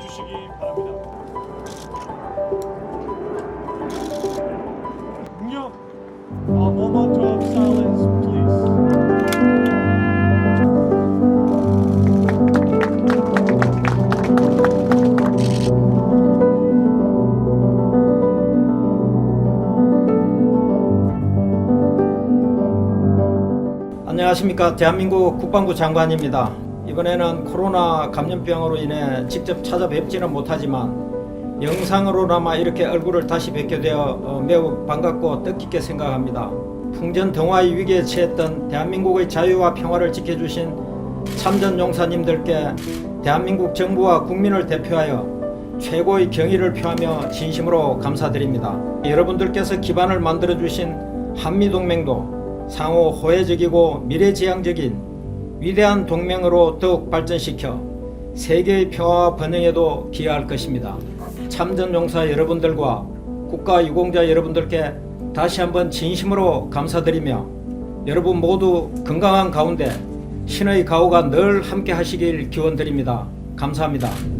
주시기 바랍니다. 응요. A moment of silence, please. 안녕하십니까 대한민국 국방부 장관입니다. 이번에는 코로나 감염병으로 인해 직접 찾아뵙지는 못하지만 영상으로나마 이렇게 얼굴을 다시 뵙게 되어 어, 매우 반갑고 뜻깊게 생각합니다. 풍전 등화의 위기에 처했던 대한민국의 자유와 평화를 지켜주신 참전 용사님들께 대한민국 정부와 국민을 대표하여 최고의 경의를 표하며 진심으로 감사드립니다. 여러분들께서 기반을 만들어 주신 한미 동맹도 상호 호혜적이고 미래지향적인 위대한 동맹으로 더욱 발전시켜 세계의 평화와 번영에도 기여할 것입니다. 참전 용사 여러분들과 국가 유공자 여러분들께 다시 한번 진심으로 감사드리며 여러분 모두 건강한 가운데 신의 가호가 늘 함께 하시길 기원드립니다. 감사합니다.